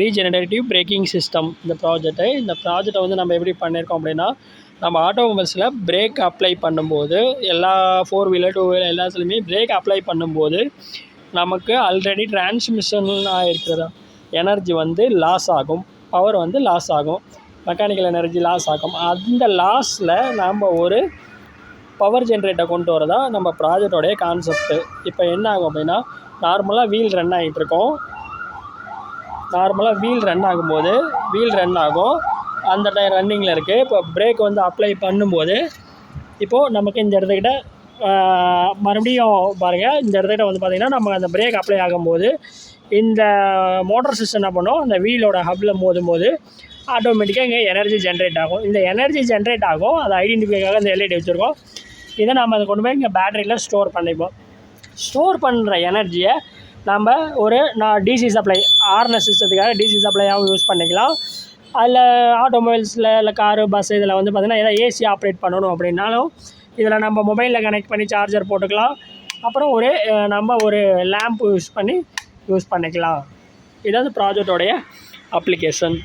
Regenerative braking system இந்த project இந்த ப்ராஜெக்டை வந்து நம்ம எப்படி பண்ணியிருக்கோம் அப்படின்னா நம்ம ஆட்டோமொபைல்ஸில் பிரேக் அப்ளை பண்ணும்போது எல்லா ஃபோர் வீலர் டூ வீலர் எல்லாத்துலேயுமே பிரேக் அப்ளை பண்ணும்போது நமக்கு ஆல்ரெடி டிரான்ஸ்மிஷன் இருக்கிற எனர்ஜி வந்து லாஸ் ஆகும். பவர் வந்து லாஸ் ஆகும். மெக்கானிக்கல் எனர்ஜி லாஸ் ஆகும். அந்த லாஸில் நாம் ஒரு பவர் ஜென்ரேட்டை கொண்டு வரதா நம்ம ப்ராஜெக்டோடைய கான்செப்ட்டு இப்போ என்ன ஆகும் அப்படின்னா நார்மலாக வீல் ரன் ஆகிட்டு இருக்கோம். நார்மலாக வீல் ரன் ஆகும்போது வீல் ரன் ஆகும். அந்த டைம் ரன்னிங்கில் இருக்குது இப்போ பிரேக் வந்து அப்ளை பண்ணும்போது இப்போது நமக்கு இந்த இடத்துக்கிட்ட மறுபடியும் பாருங்கள் இந்த இடத்துக்கிட்ட வந்து பார்த்திங்கன்னா நம்ம அந்த பிரேக் அப்ளை ஆகும்போது இந்த மோட்டார் சிஸ்டம் என்ன பண்ணோம்? அந்த வீலோட ஹப்பில் மோதும் போது ஆட்டோமேட்டிக்காக இங்கே எனர்ஜி ஜென்ரேட் ஆகும். இந்த எனர்ஜி ஜென்ரேட் ஆகும். அதை ஐடென்டிஃபைக்காக இந்த எல்இடி வச்சுருக்கோம். இதை நம்ம அதை கொண்டு போய் இங்கே பேட்டரியில் ஸ்டோர் பண்ணிப்போம். ஸ்டோர் பண்ணுற எனர்ஜியை நம்ம ஒரு நான் டிசி சப்ளை ஆர்னஸ் சிஸ்டத்துக்காக டிசி சப்ளையாகவும் யூஸ் பண்ணிக்கலாம். அதில் ஆட்டோமொபைல்ஸில் இல்லை காரு பஸ் இதில் வந்து பார்த்திங்கன்னா எதாவது ஏசி ஆப்ரேட் பண்ணணும் அப்படின்னாலும் இதில் நம்ம மொபைலில் கனெக்ட் பண்ணி சார்ஜர் போட்டுக்கலாம். அப்புறம் ஒரு நம்ம ஒரு லேம்ப் யூஸ் பண்ணி யூஸ் பண்ணிக்கலாம். இதாவது ப்ராஜெக்டோடைய அப்ளிகேஷன்